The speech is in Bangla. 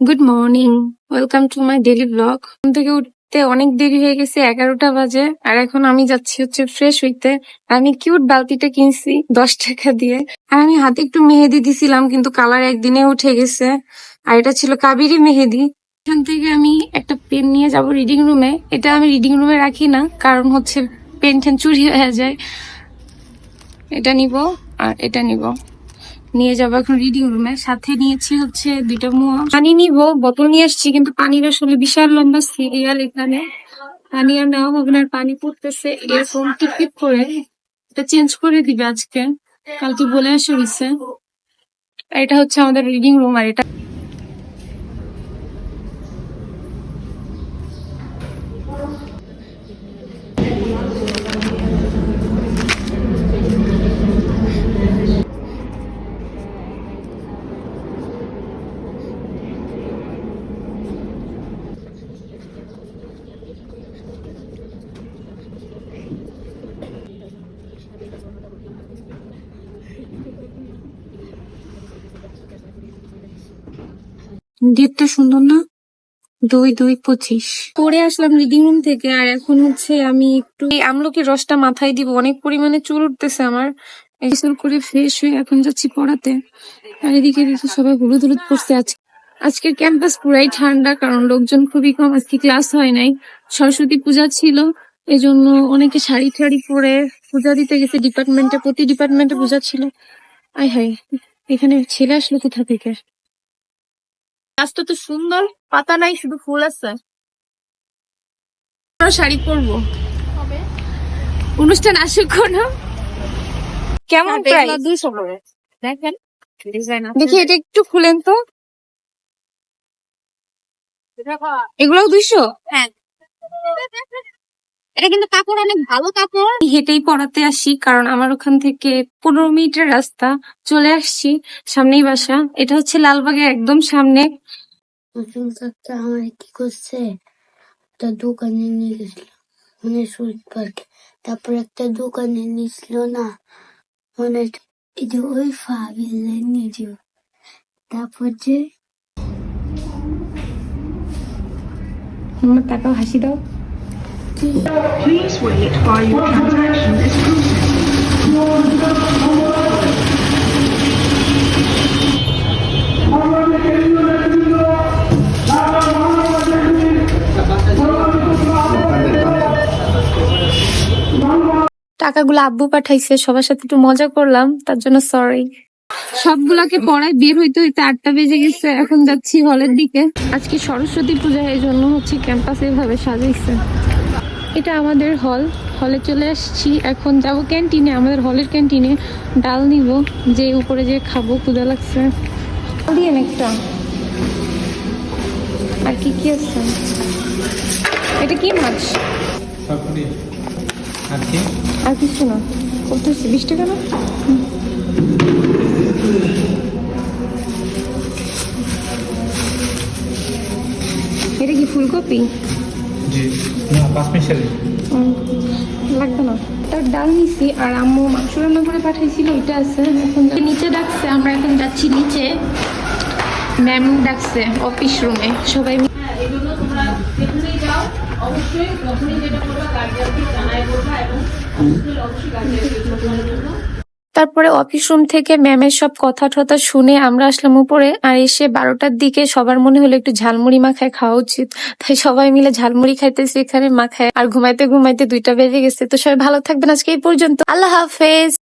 Good morning welcome to my daily blog ঘুম থেকে উঠতে অনেক দেরি হয়ে গেছে, এগারোটা বাজে, আর এখন আমি যাচ্ছি হচ্ছে ফ্রেশ হইতে। আমি কিউট বালতিটা কিনছি দশ টাকা দিয়ে। আর আমি হাতে একটু মেহেদি দিছিলাম, কিন্তু কালার একদিনে উঠে গেছে। আর এটা ছিল কাবেরি মেহেদি। এখান থেকে আমি একটা পেন নিয়ে যাব রিডিং রুমে এটা আমি রিডিং রুমে রাখি না, কারণ হচ্ছে পেন টেন চুরি হয়ে যায়। এটা নিব, আর এটা নিব। নিয়ে যাব এখন রিডিং রুমে সাথে নিয়েছি হচ্ছে দুইটা মোয়া। পানি নিবো, বোতল নিয়ে আসছি, কিন্তু পানির আসলে বিশাল লম্বা সিরিয়াল এখানে। পানি আর নেওয়া হবে না পানি পড়তেছে। এরকম টিপ করে। এটা চেঞ্জ করে দিবে আজকে। কালকে বলে আসে হয়েছে এটা হচ্ছে আমাদের রিডিং রুম আর এটা ডেটটা সুন্দর না? দুই দুই, পঁচিশ। পরে আসলাম রিডিং রুম থেকে, আর এখন হচ্ছে আমি একটু এই আমলকির রসটা মাথায় দিব। অনেক পরিমাণে চুল উঠতেছে আমার। গোসল করে ফ্রেশ হয়ে এখন যাচ্ছি পড়াতে। আর এদিকে দেখি সবাই হলুদ হলুদ পড়ছে আজকে আজকের ক্যাম্পাস পুরাই ঠান্ডা, কারণ লোকজন খুবই কম। আজকে ক্লাস হয় নাই। সরস্বতী পূজা ছিল এই জন্য অনেকে শাড়ি ঠাড়ি পরে পূজা দিতে গেছে। ডিপার্টমেন্টে প্রতি ডিপার্টমেন্টে পূজা ছিল। আই হাই এখানে ছেলে আসলো কোথা থেকে? গাছটা তো সুন্দর পাতা নাই শুধু ফুল আছে। শাড়ি পরবো। অনুষ্ঠান আসুক কোনো। কেমন প্রাইস দুইশো করে। দেখেন দেখি এটা একটু খুলেন তো। এগুলো দুইশো? হ্যাঁ। এটা কিন্তু কাপড় অনেক ভালো কাপড়। হেঁটেই পড়াতে আসি কারণ আমার ওখান থেকে পনেরো মিনিটের রাস্তা। চলে আসছি সামনেই বাসা। এটা হচ্ছে লালবাগের একদম সামনে। আমার কি করছে? একটা দোকানে নিয়ে গেছিল মানে সুইট পার্কে। তারপর একটা দোকানে নিয়েছিল না মানে এই যে ওই ফাবিলে নিয়ে তারপর যে আমার টাকা হাসি দাও। Please wait while your transaction is processing. টাকাগুলো আব্বু পাঠাইছে সবার সাথে একটু মজা করলাম তার জন্য সরি সবগুলাকে পড়ায় বের হইতে হইতে আটটা বেজে গেছে এখন যাচ্ছি হলের দিকে। আজকে সরস্বতী পূজা এই জন্য হচ্ছে ক্যাম্পাস এভাবে সাজাইছে। এটা আমাদের হল হলে চলে আসছি। এখন যাব ক্যান্টিনে আমাদের হলের ক্যান্টিনে ডাল নিব যে উপরে যে খাব ক্ষুদা লাগছে। দিয়ে একটা। আর কি কি আছে? এটা কি মাছ? আর কিছু না। হচ্ছে বিশ টাকা না এটা কি ফুলকপি? জি। না পাঁচ মিশালি উম, লাগবে না। তার ডাল নিছি আর আম্মু মাংস রান্না করে ওইটা আছে। এখন নিচে ডাকছে আমরা এখন যাচ্ছি নিচে। ম্যাম ডাকছে অফিস রুমে সবাই মিলে তারপরে অফিস রুম থেকে ম্যামের সব কথা টথা শুনে আমরা আসলাম উপরে, আর এসে বারোটার দিকে সবার মনে হলো একটু ঝালমুড়ি মাখায় খাওয়া উচিত। তাই সবাই মিলে ঝালমুড়ি খাইতেছি এখানে মাখায়, আর ঘুমাইতে ঘুমাইতে দুইটা বেজে গেছে। তো সবাই ভালো থাকবেন আজকে এই পর্যন্ত। আল্লাহ হাফেজ।